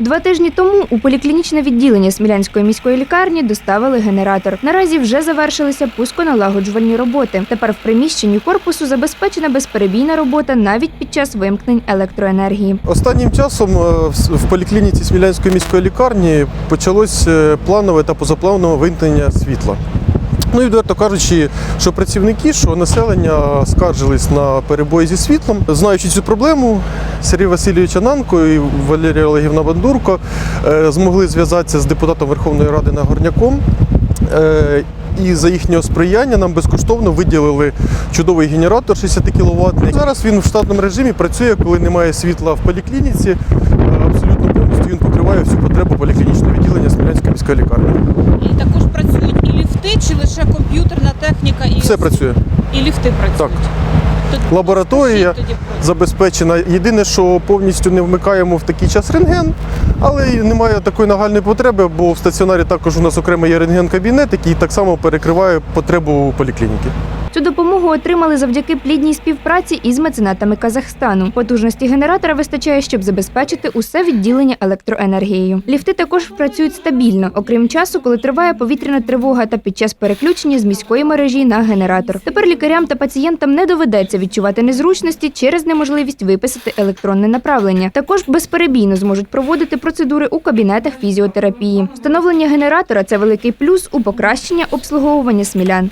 Два тижні тому у поліклінічне відділення Смілянської міської лікарні доставили генератор. Наразі вже завершилися пусконалагоджувальні роботи. Тепер в приміщенні корпусу забезпечена безперебійна робота навіть під час вимкнень електроенергії. Останнім часом е, в- поліклініці Смілянської міської лікарні почалось е, планове та позапланове вимкнення світла. Ну і відверто кажучи, що працівники, що населення скаржились на перебої зі світлом. Знаючи цю проблему, Сергій Васильович Ананко і Валерія Олегівна Бандурко е, змогли зв'язатися з депутатом Верховної Ради Нагорняком. Е, І за їхнього сприяння нам безкоштовно виділили чудовий генератор 60 кВт. Зараз він в штатному режимі працює, коли немає світла в поліклініці. Е, Абсолютно повністю він покриває всю потребу поліклінічного відділення Міської лікарні. І також працюють і ліфти, чи лише комп'ютерна техніка, і, Все працює. і ліфти працюють. Так. Тоді Лабораторія тоді забезпечена. Єдине, що повністю не вмикаємо в такий час рентген, але немає такої нагальної потреби, бо в стаціонарі також у нас окремо є рентген-кабінет, який так само перекриває потребу поліклініки. Цю допомогу отримали завдяки плідній співпраці із меценатами Казахстану. Потужності генератора вистачає, щоб забезпечити усе відділення електроенергією. Ліфти також працюють стабільно, окрім часу, коли триває повітряна тривога та під час переключення з міської мережі на генератор. Тепер лікарям та пацієнтам не доведеться відчувати незручності через неможливість виписати електронне направлення. Також безперебійно зможуть проводити процедури у кабінетах фізіотерапії. Встановлення генератора це великий плюс у покращення обслуговування смілян.